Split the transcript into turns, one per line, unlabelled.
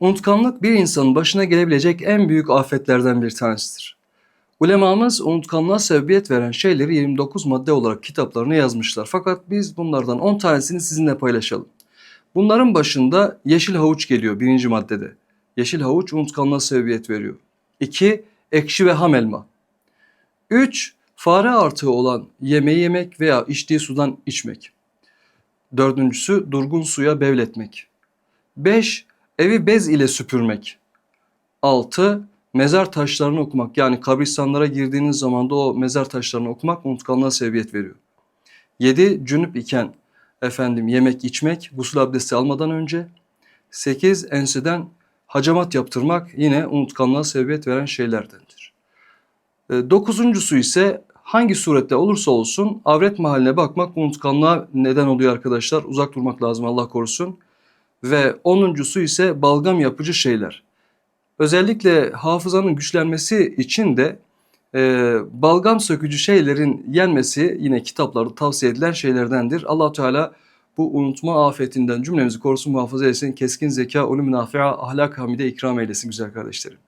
Unutkanlık bir insanın başına gelebilecek en büyük afetlerden bir tanesidir. Ulemamız unutkanlığa sebebiyet veren şeyleri 29 madde olarak kitaplarına yazmışlar. Fakat biz bunlardan 10 tanesini sizinle paylaşalım. Bunların başında yeşil havuç geliyor birinci maddede. Yeşil havuç unutkanlığa sebebiyet veriyor. 2. Ekşi ve ham elma. 3. Fare artığı olan yemeği yemek veya içtiği sudan içmek. Dördüncüsü durgun suya bevletmek. 5. Evi bez ile süpürmek. 6. Mezar taşlarını okumak. Yani kabristanlara girdiğiniz zaman da o mezar taşlarını okumak unutkanlığa sebebiyet veriyor. 7. Cünüp iken efendim yemek içmek gusül abdesti almadan önce. 8. Enseden hacamat yaptırmak yine unutkanlığa sebebiyet veren şeylerdendir. E, Dokuzuncusu ise hangi surette olursa olsun avret mahaline bakmak unutkanlığa neden oluyor arkadaşlar. Uzak durmak lazım Allah korusun. Ve onuncusu ise balgam yapıcı şeyler. Özellikle hafızanın güçlenmesi için de e, balgam sökücü şeylerin yenmesi yine kitaplarda tavsiye edilen şeylerdendir. allah Teala bu unutma afetinden cümlemizi korusun muhafaza etsin. Keskin zeka, ulum nafia, ahlak hamide ikram eylesin güzel kardeşlerim.